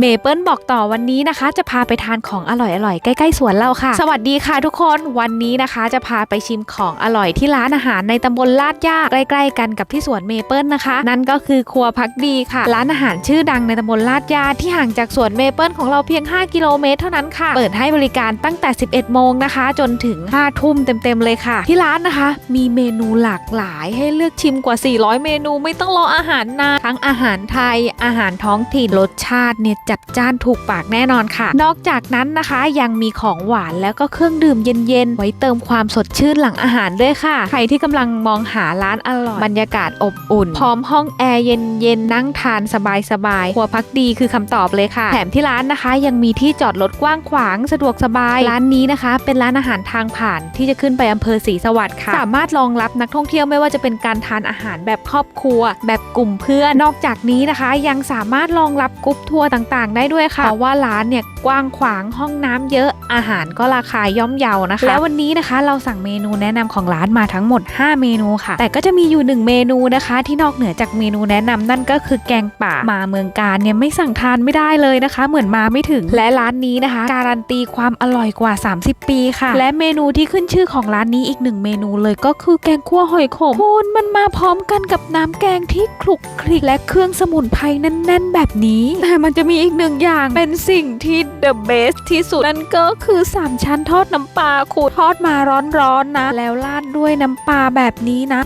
เมเปิลบอกต่อวันนี้นะคะ จะพาไปทานของอร่อยๆ ใกล้ๆสวนเราค่ะ สวัสดีค่ะทุกคนวันนี้นะคะ จะพาไปชิมของอร่อยที่ร้านอาหารในตำบลลาดย่าใกล้ๆกันกับที่สวนเมเปิลนะคะ นั่นก็คือครัวพักดีค่ะ ร้านอาหารชื่อดังในตำบลลาดย่าที่ห่างจากสวนเมเปิลของเราเพียง 5 กิโลเมตรเท่านั้นค่ะ เปิดให้บริการตั้งแต่ 11 โมงนะคะ จนถึง 5 ทุ่มเต็มๆเลยค่ะ ที่ร้านนะคะ มีเมนูหลากหลายให้เลือกชิมกว่า 400 เมนูไม่ต้องรออาหารนานทั้งอาหารไทย อาหารท้องถิ่นรสชาติเนี่ยจัดจ้านถูกปากแน่นอนค่ะ นอกจากนั้นนะคะยังมีของหวานแล้วก็เครื่องดื่มเย็นๆ ไว้เติมความสดชื่นหลังอาหารด้วยค่ะ ใครที่กำลังมองหาร้านอร่อยบรรยากาศอบอุ่น พร้อมห้องแอร์เย็นๆ นั่งทานสบายๆครัวพักดีคือคำตอบเลยค่ะ แถมที่ร้านนะคะ ยังมีที่จอดรถกว้างขวางสะดวกสบาย ร้านนี้นะคะ เป็นร้านอาหารทางผ่านที่จะขึ้นไปอำเภอศรีสวัสดิ์ค่ะ สามารถรองรับนักท่องเที่ยวไม่ว่าจะเป็นการทานอาหารแบบครอบครัว แบบกลุ่มเพื่อน นอกจากนี้นะคะ ยังสามารถรองรับกรุ๊ปทัวร์ต่างๆ ได้ด้วยค่ะเพราะว่าร้านเนี่ยกว้างขวางห้องน้ำเยอะอาหารก็ราคาย่อมเยานะคะ แล้ววันนี้นะคะเราสั่งเมนูแนะนำของร้านมาทั้งหมด 5 เมนูค่ะ แต่ก็จะมีอยู่ 1 เมนูนะคะ ที่นอกเหนือจากเมนูแนะนำนั่นก็คือแกงป่ามาเมืองการเนี่ยไม่สั่งทานไม่ได้เลยนะคะ เหมือนมาไม่ถึงและร้านนี้นะคะ การันตีความอร่อยกว่า 30 ปีค่ะ และเมนูที่ขึ้นชื่อของร้านนี้อีกหนึ่งเมนูเลยก็คือแกงคั่วหอยขมคุณมันมาพร้อมกันกับน้ำแกงที่คลุกคลิกและเครื่องสมุนไพรแน่น ๆ แบบนี้แต่มันจะมีอีกหนึ่งอย่างเป็นสิ่งที่ the best ที่สุดนั่นก็คือ 3 ชั้นทอดน้ำปลาขูดทอดมาร้อนๆนะ แล้วราดด้วยน้ำปลาแบบนี้นะ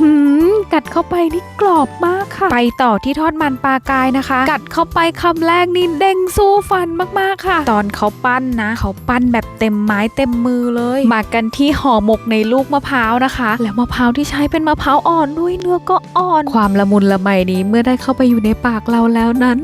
หืมกัดเข้าไปนี่กรอบมากค่ะ ไปต่อที่ทอดมันปลากายนะคะ กัดเข้าไปคำแรกนี่เด้งสู้ฟันมากๆค่ะ ตอนเขาปั้นนะ เขาปั้นแบบเต็มไม้เต็มมือเลย มากันที่ห่อหมกในลูกมะพร้าวนะคะ แล้วมะพร้าวที่ใช้เป็นมะพร้าวอ่อนด้วยเนื้อก็อ่อน ความละมุนละไมนี้เมื่อได้เข้าไปอยู่ในปากเราแล้วนั้น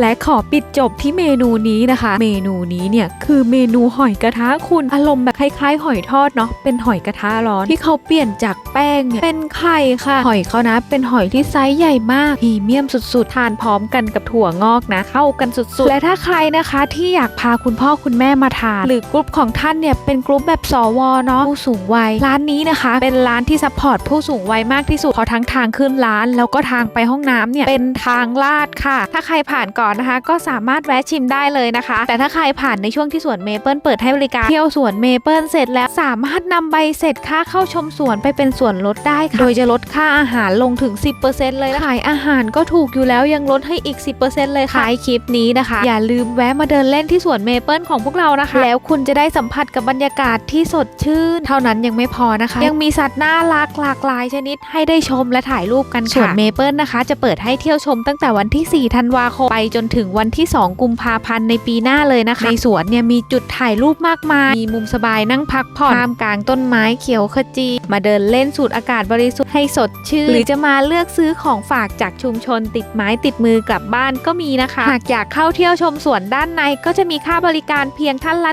และขอปิดจบที่เมนูนี้นะคะ เมนูนี้เนี่ยคือเมนูหอยกระทะคุณอารมณ์แบบคล้ายๆ หอยทอดเนาะเป็นหอยกระทะร้อนที่เขาเปลี่ยนจากแป้งเนี่ยเป็นไข่ค่ะ หอยเขานะ เป็นหอยที่ไซส์ใหญ่มากพรีเมียมสุดๆ ทานพร้อมกันกับถั่วงอกนะ เข้ากันสุดๆ และถ้าใครนะคะที่อยากพาคุณพ่อคุณแม่มาทาน หรือกลุ่มของท่านเนี่ยเป็นกลุ่มแบบสวเนาะผู้สูงวัยร้านนี้นะคะ เป็นร้านที่ซัพพอร์ตผู้สูงวัยมากที่สุดเพราะทั้งทางขึ้นร้าน แล้วก็ทางไปห้องน้ำเนี่ยเป็นทางลาดค่ะ ถ้าใครผ่านก่อนนะคะ ก็สามารถแวะชิมได้เลยนะคะ แต่ถ้าใครผ่านในช่วงที่สวนเมเปิลเปิดให้บริการเที่ยวสวนเมเปิลเสร็จแล้วสามารถนำใบเสร็จค่าเข้าชมสวนไปเป็นส่วนลดได้ค่ะ โดยจะลดค่าอาหารลงถึง 10%เลยขายอาหารก็ถูกอยู่แล้วยังลดให้อีก 10%เลยค่ะท้ายคลิปนี้นะคะ อย่าลืมแวะมาเดินเล่นที่สวนเมเปิลของพวกเรานะคะ แล้วคุณจะได้สัมผัสกับบรรยากาศที่สดชื่น เท่านั้นยังไม่พอนะคะ ยังมีสัตว์น่ารักหลากหลายชนิดให้ได้ชมและถ่ายรูปกันค่ะสวนเมเปิลนะคะ จะเปิดให้เที่ยวชมตั้งแต่วันที่ 4 ธันวาคมไปจนถึงวันที่ 2 กุมภาพันธ์ในปีหน้าเลยนะคะ ในสวนเนี่ยมีจุดถ่ายรูปมากมาย มีมุมสบายนั่งพักผ่อนท่ามกลางต้นไม้เขียวขจี มาเดินเล่นสูดอากาศบริสุทธิ์ให้สดชื่น หรือจะมาเลือกซื้อของฝากจากชุมชนติดไม้ติดมือกลับบ้านก็มีนะคะ หากอยากเข้าเที่ยวชมสวนด้านในก็จะมีค่าบริการเพียงท่านละ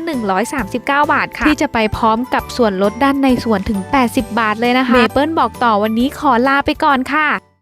139 บาทค่ะ ที่จะไปพร้อมกับส่วนลดด้านในสวนถึง 80 บาทเลยนะคะ เมเปิลบอกต่อวันนี้ขอลาไปก่อนค่ะ